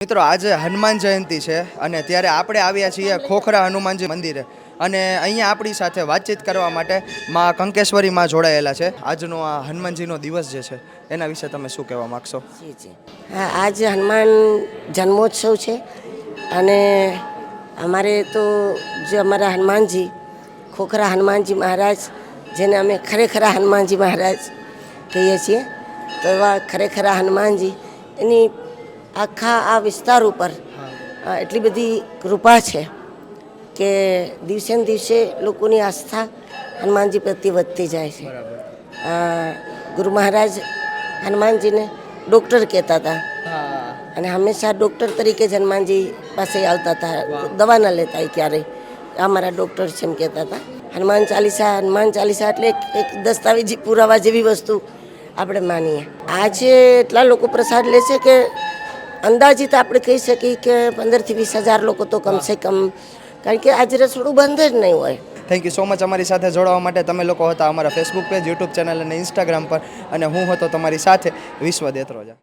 મિત્રો, આજે હનુમાન જયંતિ છે અને ત્યારે આપણે આવ્યા છીએ ખોખરા હનુમાનજી મંદિરે. અને અહીંયા આપણી સાથે વાતચીત કરવા માટે માં કંકેશ્વરી માં જોડાયેલા છે. આજનો આ હનુમાનજીનો દિવસ જે છે, એના વિશે તમે શું કહેવા માગશો? હા, આજ હનુમાન જન્મોત્સવ છે અને અમારે તો જે અમારા હનુમાનજી, ખોખરા હનુમાનજી મહારાજ, જેને અમે ખરેખરા હનુમાનજી મહારાજ કહીએ છીએ, તો એવા ખરેખરા હનુમાનજી, એની આખા આ વિસ્તાર ઉપર એટલી બધી કૃપા છે કે દિવસે ને દિવસે લોકોની આસ્થા હનુમાનજી પ્રત્યે વધતી જાય છે. ગુરુ મહારાજ હનુમાનજીને ડૉક્ટર કહેતા હતા. અને હંમેશા ડૉક્ટર તરીકે જ હનુમાનજી પાસે આવતા હતા. દવા ન લેતા ક્યારેય. આ મારા ડૉક્ટર છે એમ કહેતા હતા. હનુમાન ચાલીસા હનુમાન ચાલીસા એટલે એક એક દસ્તાવેજી પુરાવા જેવી વસ્તુ આપણે માનીએ. આજે એટલા લોકો પ્રસાદ લે છે કે અંદાજિત આપણે કહી શકીએ કે પંદરથી વીસ હજાર લોકો તો કમસે કમ કારણ કે આજે રસોડું બંધ જ નહીં હોય. થેન્ક યુ સો મચ અમારી સાથે જોડાવા માટે. તમે લોકો હતા અમારા ફેસબુક પેજ યુટ્યુબ ચેનલ અને ઇન્સ્ટાગ્રામ પર. અને હું હતો તમારી સાથે વિશ્વ દેત્રોજા